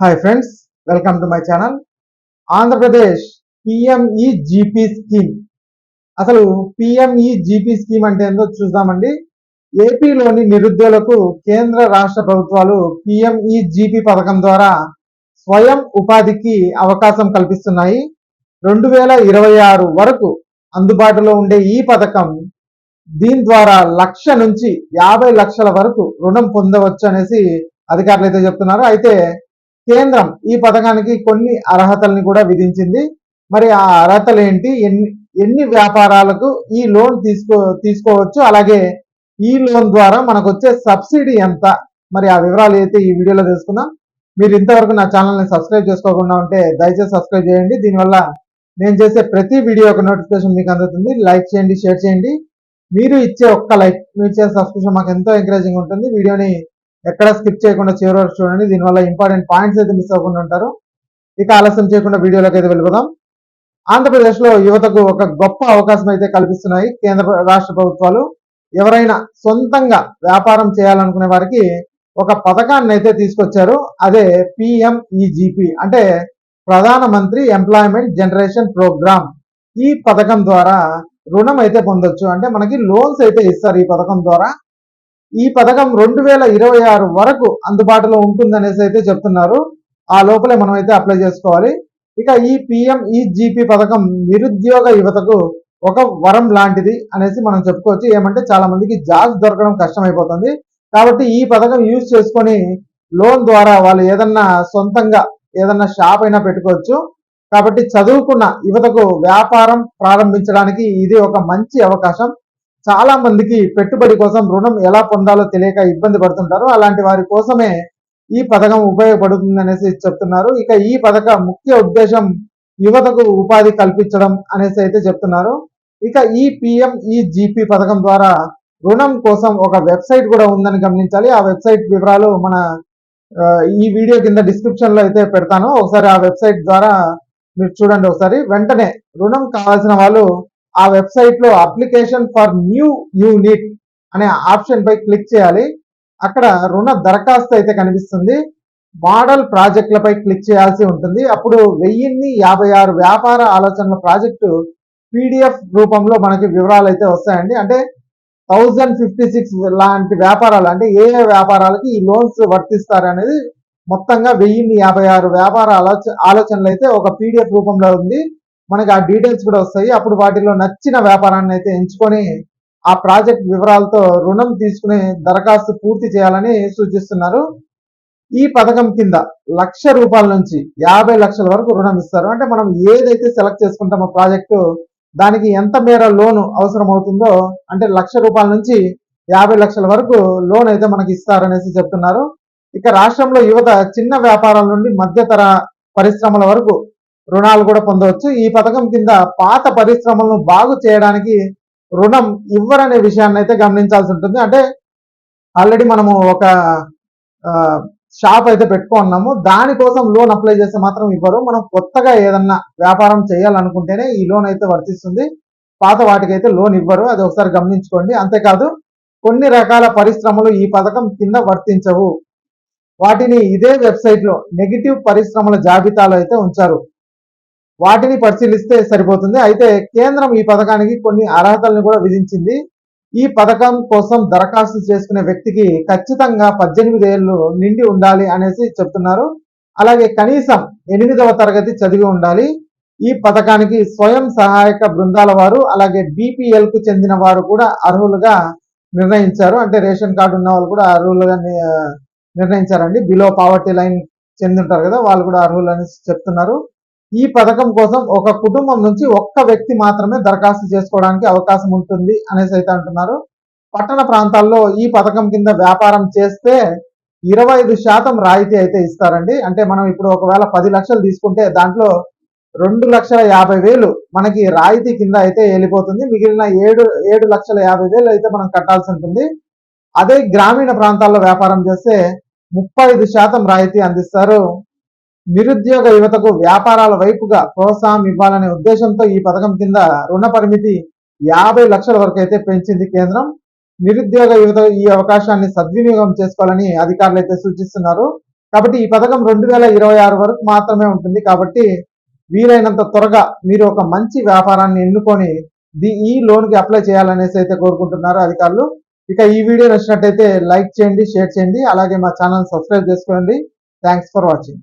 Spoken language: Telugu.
Hi friends welcome to my channel Andhra Pradesh PMEGP scheme అసలు పిఎంఈ జీపీ స్కీమ్ అంటే ఏందో చూద్దామండి. ఏపీలోని నిరుద్యోగులకు కేంద్ర రాష్ట్ర ప్రభుత్వాలు పిఎంఈ జీపీ పథకం ద్వారా స్వయం ఉపాధికి అవకాశం కల్పిస్తున్నాయి. రెండు వేల ఇరవై ఆరు వరకు అందుబాటులో ఉండే ఈ పథకం దీని ద్వారా లక్ష నుంచి యాభై లక్షల వరకు రుణం పొందవచ్చు అనేసి అధికారులు అయితే చెప్తున్నారు. అయితే కేంద్రం ఈ పథకానికి కొన్ని అర్హతల్ని కూడా విధించింది. మరి ఆ అర్హతలు ఏంటి? ఎన్ని ఎన్ని వ్యాపారాలకు ఈ లోన్ తీసుకో తీసుకోవచ్చు? అలాగే ఈ లోన్ ద్వారా మనకు వచ్చే సబ్సిడీ ఎంత? మరి ఆ వివరాలు అయితే ఈ వీడియోలో తెలుసుకుందాం. మీరు ఇంతవరకు నా ఛానల్ని సబ్స్క్రైబ్ చేసుకోకుండా ఉంటే దయచేసి సబ్స్క్రైబ్ చేయండి. దీనివల్ల నేను చేసే ప్రతి వీడియో ఒక నోటిఫికేషన్ మీకు అందుతుంది. లైక్ చేయండి షేర్ చేయండి. మీరు ఇచ్చే ఒక్క లైక్ మీరు ఇచ్చే సబ్స్క్రిప్షన్ మాకు ఎంతో ఎంకరేజింగ్ ఉంటుంది. వీడియోని ఎక్కడ స్కిప్ చేయకుండా చివరి వరకు చూడండి. దీనివల్ల ఇంపార్టెంట్ పాయింట్స్ అయితే మిస్ అవ్వకుండా ఉంటారు. ఇక ఆలస్యం చేయకుండా వీడియోలోకి అయితే వెళ్ళిపోదాం. ఆంధ్రప్రదేశ్లో యువతకు ఒక గొప్ప అవకాశం అయితే కల్పిస్తున్నాయి కేంద్ర రాష్ట్ర ప్రభుత్వాలు. ఎవరైనా సొంతంగా వ్యాపారం చేయాలనుకునే వారికి ఒక పథకాన్ని అయితే తీసుకొచ్చారు. అదే పిఎంఈజిపి అంటే ప్రధానమంత్రి ఎంప్లాయ్మెంట్ జనరేషన్ ప్రోగ్రామ్ ఈ పథకం ద్వారా రుణం అయితే పొందొచ్చు. అంటే మనకి లోన్స్ అయితే ఇస్తారు ఈ పథకం ద్వారా. ఈ పథకం రెండు వేల ఇరవై ఆరు వరకు అందుబాటులో ఉంటుందనేసి అయితే చెప్తున్నారు. ఆ లోపలే మనం అయితే అప్లై చేసుకోవాలి. ఇక ఈ పిఎం ఈజీపీ పథకం నిరుద్యోగ యువతకు ఒక వరం లాంటిది అనేసి మనం చెప్పుకోవచ్చు. ఏమంటే చాలా మందికి జాబ్స్ దొరకడం కష్టమైపోతుంది. కాబట్టి ఈ పథకం యూజ్ చేసుకొని లోన్ ద్వారా వాళ్ళు ఏదన్నా సొంతంగా ఏదన్నా షాప్ అయినా పెట్టుకోవచ్చు. కాబట్టి చదువుకున్న యువతకు వ్యాపారం ప్రారంభించడానికి ఇది ఒక మంచి అవకాశం. చాలా మందికి పెట్టుబడి కోసం రుణం ఎలా పొందాలో తెలియక ఇబ్బంది పడుతుంటారు. అలాంటి వారి కోసమే ఈ పథకం ఉపయోగపడుతుంది అనేసి చెప్తున్నారు. ఇక ఈ పథక ముఖ్య ఉద్దేశం యువతకు ఉపాధి కల్పించడం అనేసి అయితే చెప్తున్నారు. ఇక ఈ పిఎం ఈ జీపీ పథకం ద్వారా రుణం కోసం ఒక వెబ్సైట్ కూడా ఉందని గమనించాలి. ఆ వెబ్సైట్ వివరాలు మన ఈ వీడియో కింద డిస్క్రిప్షన్లో అయితే పెడతాను. ఒకసారి ఆ వెబ్సైట్ ద్వారా మీరు చూడండి ఒకసారి. వెంటనే రుణం కావాల్సిన వాళ్ళు ఆ వెబ్సైట్లో అప్లికేషన్ ఫర్ న్యూ యూనిట్ అనే ఆప్షన్ పై క్లిక్ చేయాలి. అక్కడ రుణ దరఖాస్తు అయితే కనిపిస్తుంది. మోడల్ ప్రాజెక్టులపై క్లిక్ చేయాల్సి ఉంటుంది. అప్పుడు వెయ్యిన్ని యాభై ఆరు వ్యాపార ఆలోచనల ప్రాజెక్టు పీడిఎఫ్ రూపంలో మనకి వివరాలు అయితే వస్తాయండి. అంటే థౌజండ్ ఫిఫ్టీ సిక్స్ లాంటి వ్యాపారాలు అంటే ఏ ఏ వ్యాపారాలకి ఈ లోన్స్ వర్తిస్తారు అనేది మొత్తంగా వెయ్యిన్ని యాభై ఆరు వ్యాపార ఆలోచ ఆలోచనలు అయితే ఒక పీడిఎఫ్ రూపంలో ఉంది. మనకి ఆ డీటెయిల్స్ కూడా వస్తాయి. అప్పుడు వాటిలో నచ్చిన వ్యాపారాన్ని అయితే ఎంచుకొని ఆ ప్రాజెక్ట్ వివరాలతో రుణం తీసుకుని దరఖాస్తు పూర్తి చేయాలని సూచిస్తున్నారు. ఈ పథకం కింద లక్ష రూపాయల నుంచి యాభై లక్షల వరకు రుణం ఇస్తారు. అంటే మనం ఏదైతే సెలెక్ట్ చేసుకుంటామో ప్రాజెక్టు దానికి ఎంత మేర లోను అవసరం అవుతుందో అంటే లక్ష రూపాయల నుంచి యాభై లక్షల వరకు లోన్ అయితే మనకి ఇస్తారనేసి చెప్తున్నారు. ఇక రాష్ట్రంలో యువత చిన్న వ్యాపారాల నుండి మధ్యతర పరిశ్రమల వరకు రుణాలు కూడా పొందవచ్చు. ఈ పథకం కింద పాత పరిశ్రమలను బాగు చేయడానికి రుణం ఇవ్వరనే విషయాన్ని అయితే గమనించాల్సి ఉంటుంది. అంటే ఆల్రెడీ మనము ఒక షాప్ అయితే పెట్టుకున్నాము. దానికోసం లోన్ అప్లై చేస్తే మాత్రం ఇవ్వరు. మనం కొత్తగా ఏదన్నా వ్యాపారం చేయాలనుకుంటేనే ఈ లోన్ అయితే వర్తిస్తుంది. పాత వాటికైతే లోన్ ఇవ్వరు. అది ఒకసారి గమనించుకోండి. అంతేకాదు కొన్ని రకాల పరిశ్రమలు ఈ పథకం కింద వర్తించవు. వాటిని ఇదే వెబ్సైట్లో నెగిటివ్ పరిశ్రమల జాబితాలో అయితే ఉంచారు. వాటిని పరిశీలిస్తే సరిపోతుంది. అయితే కేంద్రం ఈ పథకానికి కొన్ని అర్హతలను కూడా విధించింది. ఈ పథకం కోసం దరఖాస్తు చేసుకునే వ్యక్తికి ఖచ్చితంగా పద్దెనిమిది ఏళ్ళు నిండి ఉండాలి అనేసి చెప్తున్నారు. అలాగే కనీసం ఎనిమిదవ తరగతి చదివి ఉండాలి. ఈ పథకానికి స్వయం సహాయక బృందాల వారు అలాగే బీపీఎల్కు చెందిన వారు కూడా అర్హులుగా నిర్ణయించారు. అంటే రేషన్ కార్డు ఉన్న వాళ్ళు కూడా అర్హులుగా నిర్ణయించారండి. బిలో పావర్టీ లైన్ చెందుంటారు కదా వాళ్ళు కూడా అర్హులు అని చెప్తున్నారు. ఈ పథకం కోసం ఒక కుటుంబం నుంచి ఒక్క వ్యక్తి మాత్రమే దరఖాస్తు చేసుకోవడానికి అవకాశం ఉంటుంది అనేసి అయితే అంటున్నారు. పట్టణ ప్రాంతాల్లో ఈ పథకం కింద వ్యాపారం చేస్తే ఇరవై ఐదు శాతం రాయితీ అయితే ఇస్తారండి. అంటే మనం ఇప్పుడు ఒకవేళ పది లక్షలు తీసుకుంటే దాంట్లో రెండు లక్షల యాభై వేలు మనకి రాయితీ కింద అయితే వెళ్ళిపోతుంది. మిగిలిన ఏడు ఏడు లక్షల యాభై వేలు అయితే మనం కట్టాల్సి ఉంటుంది. అదే గ్రామీణ ప్రాంతాల్లో వ్యాపారం చేస్తే ముప్పై ఐదు శాతం రాయితీ అందిస్తారు. నిరుద్యోగ యువతకు వ్యాపారాల వైపుగా ప్రోత్సాహం ఇవ్వాలనే ఉద్దేశంతో ఈ పథకం కింద రుణ పరిమితి యాభై లక్షల వరకు అయితే పెంచింది కేంద్రం. నిరుద్యోగ యువత ఈ అవకాశాన్ని సద్వినియోగం చేసుకోవాలని అధికారులు అయితే సూచిస్తున్నారు. కాబట్టి ఈ పథకం రెండు వేల ఇరవై ఆరు వరకు మాత్రమే ఉంటుంది. కాబట్టి వీలైనంత త్వరగా మీరు ఒక మంచి వ్యాపారాన్ని ఎన్నుకొని ది ఈ లోన్కి అప్లై చేయాలనేసి అయితే కోరుకుంటున్నారు అధికారులు. ఇక ఈ వీడియో నచ్చినట్టయితే లైక్ చేయండి షేర్ చేయండి. అలాగే మా ఛానల్ సబ్స్క్రైబ్ చేసుకోండి. Thanks for watching.